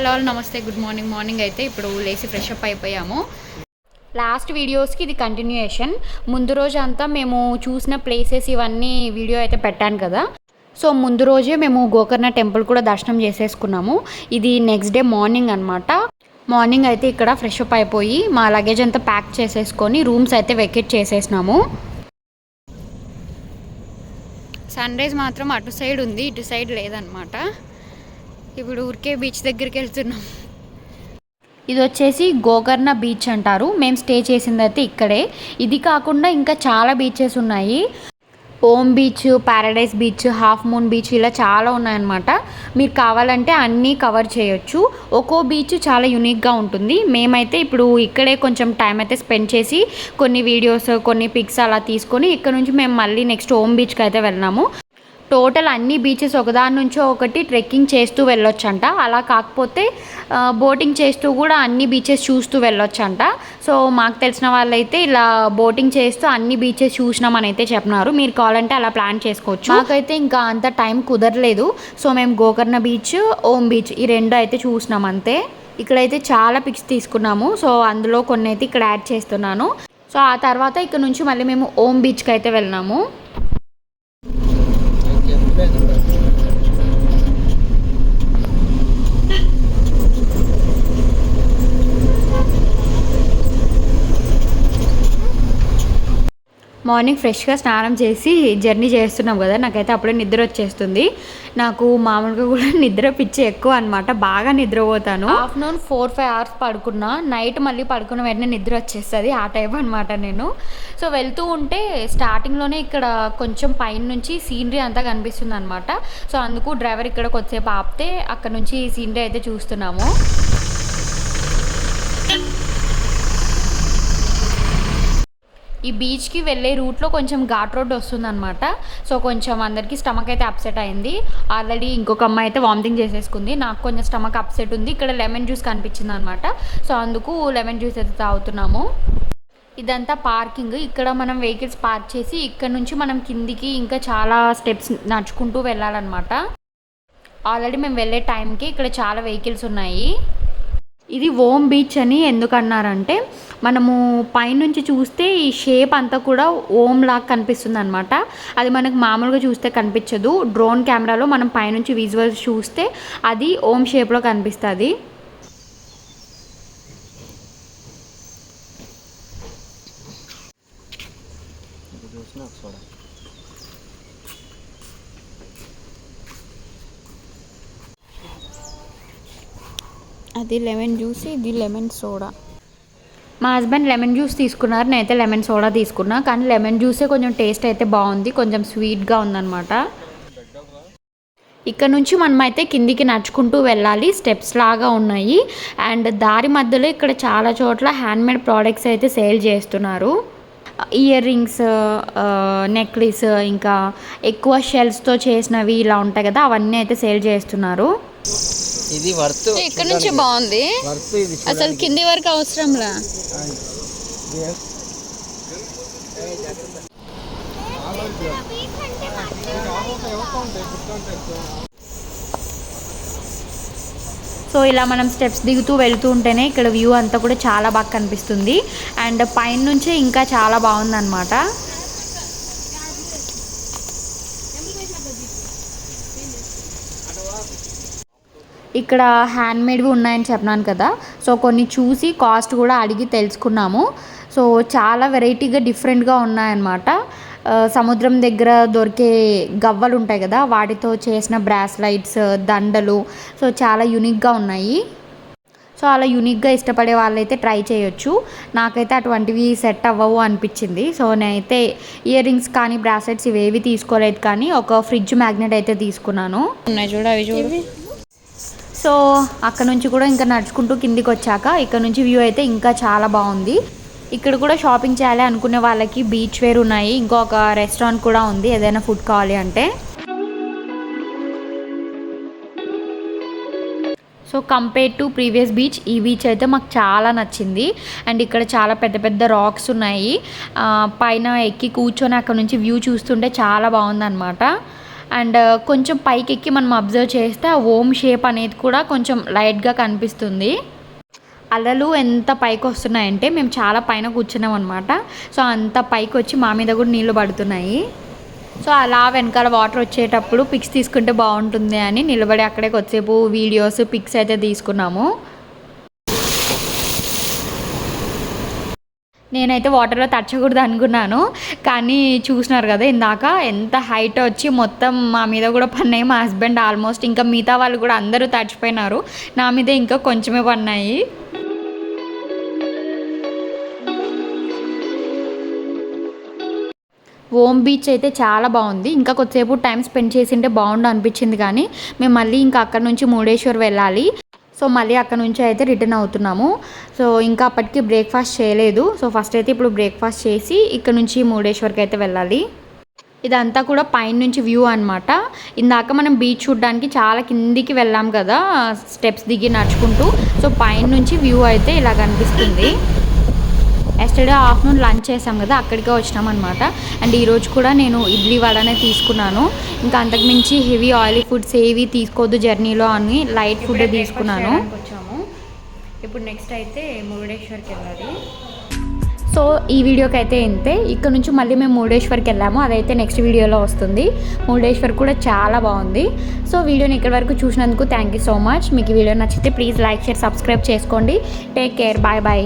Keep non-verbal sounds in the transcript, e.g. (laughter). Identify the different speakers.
Speaker 1: Hello నమస్తే good morning. Morning అయితే ఇప్పుడు లేచి ఫ్రెష్ అప్ అయిపోయాము. లాస్ట్ వీడియోస్కి ఇది కంటిన్యూయేషన్ ముందు రోజు అంతా మేము చూసిన ప్లేసెస్ ఇవన్నీ వీడియో అయితే పెట్టాను కదా. సో ముందు రోజే మేము గోకర్ణ టెంపుల్ కూడా దర్శనం చేసేసుకున్నాము. ఇది నెక్స్ట్ డే మార్నింగ్ అనమాట మార్నింగ్ అయితే ఇక్కడ ఫ్రెష్ అప్ అయిపోయి మా లగేజ్ అంతా ప్యాక్ చేసేసుకొని రూమ్స్ అయితే వెకెట్ చేసేసినాము. సన్ రైజ్ మాత్రం అటు సైడ్ ఉంది ఇటు సైడ్ లేదనమాట ఇప్పుడు ఊరికే బీచ్ దగ్గరికి వెళ్తున్నాం. ఇది వచ్చేసి గోకర్ణ బీచ్ అంటారు. మేము స్టే చేసింది అయితే ఇక్కడే. ఇది కాకుండా ఇంకా చాలా బీచెస్ ఉన్నాయి. Om beach paradise beach half moon beach ఇలా చాలా ఉన్నాయన్నమాట. మీరు కావాలంటే అన్నీ కవర్ చేయొచ్చు. ఒక్కో బీచ్ చాలా యూనిక్గా ఉంటుంది. మేమైతే ఇప్పుడు ఇక్కడే కొంచెం టైం అయితే స్పెండ్ చేసి కొన్ని వీడియోస్ కొన్ని పిక్స్ అలా తీసుకొని ఇక్కడ నుంచి మేము మళ్ళీ నెక్స్ట్ ఓమ్ బీచ్కి అయితే వెళ్ళినాము టోటల్ అన్ని బీచెస్ ఒకదాని నుంచో ఒకటి ట్రెక్కింగ్ చేస్తూ వెళ్ళొచ్చంట. అలా కాకపోతే బోటింగ్ చేస్తూ కూడా అన్ని బీచెస్ చూస్తూ వెళ్ళొచ్చంట. సో మాకు తెలిసిన వాళ్ళైతే ఇలా బోటింగ్ చేస్తూ అన్ని బీచెస్ చూసినామని అయితే చెప్పినారు. మీరు కావాలంటే అలా ప్లాన్ చేసుకోవచ్చు. మాకైతే ఇంకా అంత టైం కుదరలేదు. సో మేము గోకర్ణ బీచ్ ఓం బీచ్ ఈ రెండు అయితే చూసినాం అంతే ఇక్కడైతే చాలా పిక్స్ తీసుకున్నాము. సో అందులో కొన్ని అయితే ఇక్కడ యాడ్ చేస్తున్నాను. సో ఆ తర్వాత ఇక్కడ నుంచి మళ్ళీ మేము ఓం బీచ్కి అయితే వెళ్ళినాము. మార్నింగ్ ఫ్రెష్గా స్నానం చేసి జర్నీ చేస్తున్నాం కదా నాకైతే అప్పుడే నిద్ర వచ్చేస్తుంది. నాకు మామూలుగా కూడా (laughs) నిద్ర పిచ్చి ఎక్కువ అనమాట బాగా నిద్రపోతాను. ఆఫ్టర్నూన్ ఫోర్ ఫైవ్ అవర్స్ పడుకున్నా నైట్ మళ్ళీ పడుకున్న వెంటనే నిద్ర వచ్చేస్తుంది ఆ టైప్ అనమాట నేను. సో వెళ్తూ ఉంటే స్టార్టింగ్లోనే ఇక్కడ కొంచెం పైన నుంచి సీనరీ అంతా కనిపిస్తుంది అనమాట సో అందుకు డ్రైవర్ ఇక్కడ కొద్దిసేపు ఆపితే అక్కడ నుంచి సీనరీ అయితే చూస్తున్నాము. ఈ బీచ్కి వెళ్ళే రూట్లో కొంచెం ఘాట్ రోడ్ వస్తుందనమాట సో కొంచెం అందరికీ స్టమక్ అయితే అప్సెట్ అయింది. ఆల్రెడీ ఇంకొక అమ్మాయి అయితే వామిటింగ్ చేసేసుకుంది. నాకు కొంచెం స్టమక్ అప్సెట్ ఉంది. ఇక్కడ లెమన్ జ్యూస్ కనిపించింది అనమాట సో అందుకు లెమన్ జ్యూస్ అయితే తాగుతున్నాము. ఇదంతా పార్కింగ్. ఇక్కడ మనం వెహికల్స్ పార్క్ చేసి ఇక్కడ నుంచి మనం కిందికి ఇంకా చాలా స్టెప్స్ నడుచుకుంటూ వెళ్ళాలన్నమాట. ఆల్రెడీ మేము వెళ్ళే టైంకి ఇక్కడ చాలా వెహికల్స్ ఉన్నాయి. ఇది ఓమ్ బీచ్ అని ఎందుకన్నారంటే మనము పైనుంచి చూస్తే ఈ షేప్ అంతా కూడా ఓమ్ లాగా కనిపిస్తుంది అనమాట అది మనకు మామూలుగా చూస్తే కనిపించదు. డ్రోన్ కెమెరాలో మనం పైనుంచి విజువల్స్ చూస్తే అది ఓమ్ షేప్లో కనిపిస్తుంది. అది లెమన్ జ్యూస్ ఇది లెమన్ సోడా. మా హస్బెండ్ లెమన్ జ్యూస్ తీసుకున్నారు. నేనైతే లెమన్ సోడా తీసుకున్నా. కానీ లెమన్ జ్యూసే కొంచెం టేస్ట్ అయితే బాగుంది. కొంచెం స్వీట్గా ఉందన్నమాట. ఇక్కడ నుంచి మనమైతే కిందికి నడుచుకుంటూ వెళ్ళాలి. స్టెప్స్ లాగా ఉన్నాయి. అండ్ దారి మధ్యలో ఇక్కడ చాలా చోట్ల హ్యాండ్మేడ్ ప్రోడక్ట్స్ అయితే సేల్ చేస్తున్నారు. ఇయర్ రింగ్స్ నెక్లెస్ ఇంకా ఎక్కువ షెల్స్తో చేసినవి ఇలా ఉంటాయి కదా అవన్నీ అయితే సేల్ చేస్తున్నారు.
Speaker 2: ఇది వర్త్
Speaker 1: ఇక్కడ నుంచి బాగుంది.
Speaker 2: వర్త్ ఇది
Speaker 1: అసలు కింది వరకు అవసరంలా? సో ఇలా మనం స్టెప్స్ దిగుతూ వెళ్తూ ఉంటేనే ఇక్కడ వ్యూ అంతా కూడా చాలా బాగా కనిపిస్తుంది. అండ్ పైన నుంచే ఇంకా చాలా బాగుందన్నమాట. ఇక్కడ హ్యాండ్మేడ్వి ఉన్నాయని చెప్పినాను కదా. సో కొన్ని చూసి కాస్ట్ కూడా అడిగి తెలుసుకున్నాము. సో చాలా వెరైటీగా డిఫరెంట్గా ఉన్నాయన్నమాట. సముద్రం దగ్గర దొరికే గవ్వలు ఉంటాయి కదా వాటితో చేసిన బ్రాస్లైట్స్ దండలు. సో చాలా యూనిక్గా ఉన్నాయి. సో అలా యూనిక్గా ఇష్టపడే వాళ్ళైతే ట్రై చేయొచ్చు. నాకైతే అటువంటివి సెట్ అవ్వవు అనిపించింది. సో నేనైతే ఇయర్ రింగ్స్ కానీ బ్రాస్లెట్స్ ఇవేవి తీసుకోలేదు కానీ ఒక ఫ్రిడ్జ్ మ్యాగ్నెట్ అయితే తీసుకున్నాను. ఉన్నాయి చూడు అవి చూడు. సో అక్కడ నుంచి కూడా ఇంకా నడుచుకుంటూ కిందికి వచ్చాక ఇక్కడ నుంచి వ్యూ అయితే ఇంకా చాలా బాగుంది. ఇక్కడ కూడా షాపింగ్ చేయాలి అనుకునే వాళ్ళకి బీచ్ వేర్ ఉన్నాయి. ఇంకొక రెస్టారెంట్ కూడా ఉంది. ఏదైనా ఫుడ్ కావాలి అంటే. So compare to previous beach ఈ బీచ్ అయితే మాకు చాలా నచ్చింది. అండ్ ఇక్కడ చాలా పెద్ద పెద్ద రాక్స్ ఉన్నాయి. పైన ఎక్కి కూర్చొని అక్కడ నుంచి వ్యూ చూస్తుంటే చాలా బాగుందన్నమాట. అండ్ కొంచెం పైకి ఎక్కి మనం అబ్జర్వ్ చేస్తే ఆ ఓమ్ షేప్ అనేది కూడా కొంచెం లైట్గా కనిపిస్తుంది. అలలు ఎంత పైకి వస్తున్నాయంటే మేము చాలా పైన కూర్చున్నాం అనమాట సో అంత పైకి వచ్చి మా మీద కూడా నీళ్ళు పడుతున్నాయి. సో అలా వెనకాల వాటర్ వచ్చేటప్పుడు పిక్స్ తీసుకుంటే బాగుంటుంది అని నిలబడి అక్కడే కొద్దిసేపు వీడియోస్ పిక్స్ అయితే తీసుకున్నాము. నేనైతే వాటర్లో తడచకూడదు అనుకున్నాను. కానీ చూసినారు కదా ఇందాక ఎంత హైట్ వచ్చి మొత్తం మా మీద కూడా పన్నాయి. మా హస్బెండ్ ఆల్మోస్ట్ ఇంకా మిగతా వాళ్ళు కూడా అందరూ తడిచిపోయినారు. నా మీద ఇంకా కొంచెమే పన్నాయి. ఓమ్ బీచ్ అయితే చాలా బాగుంది. ఇంకా కొద్దిసేపు టైం స్పెండ్ చేసింటే బాగుండు అనిపించింది కానీ మేము మళ్ళీ ఇంకా అక్కడ నుంచి మురుడేశ్వర్ వెళ్ళాలి. సో మళ్ళీ అక్కడ నుంచి అయితే రిటర్న్ అవుతున్నాము. సో ఇంకా అప్పటికి బ్రేక్ఫాస్ట్ చేయలేదు. సో ఫస్ట్ అయితే ఇప్పుడు బ్రేక్ఫాస్ట్ చేసి ఇక్కడ నుంచి మురుడేశ్వర్కి అయితే వెళ్ళాలి. ఇదంతా కూడా పైన నుంచి వ్యూ అనమాట ఇందాక మనం బీచ్ చూడడానికి చాలా కిందికి వెళ్ళాం కదా స్టెప్స్ దిగి నడుచుకుంటూ. సో పైన నుంచి వ్యూ అయితే ఇలా కనిపిస్తుంది. ఎస్టర్డే ఆఫ్టర్నూన్ లంచ్ చేసాం కదా అక్కడికే వచ్చినాం అనమాట అండ్ ఈరోజు కూడా నేను ఇడ్లీ వడనే తీసుకున్నాను. ఇంకా అంతకుమించి హెవీ ఆయిలీ ఫుడ్స్ ఏవి తీసుకోవద్దు జర్నీలో అని లైట్ ఫుడ్ తీసుకున్నాను. వచ్చాము. ఇప్పుడు నెక్స్ట్ అయితే మురుడేశ్వర్కి వెళ్ళాలి. సో ఈ వీడియోకి అయితే ఇంతే. ఇక్కడ నుంచి మళ్ళీ మేము మురుడేశ్వర్కి వెళ్ళాము. అదైతే నెక్స్ట్ వీడియోలో వస్తుంది. మురుడేశ్వర్ కూడా చాలా బాగుంది. సో వీడియోని ఇక్కడ వరకు చూసినందుకు థ్యాంక్ యూ సో మచ్ మీకు వీడియో నచ్చితే ప్లీజ్ లైక్ షేర్ సబ్స్క్రైబ్ చేసుకోండి. Take care bye bye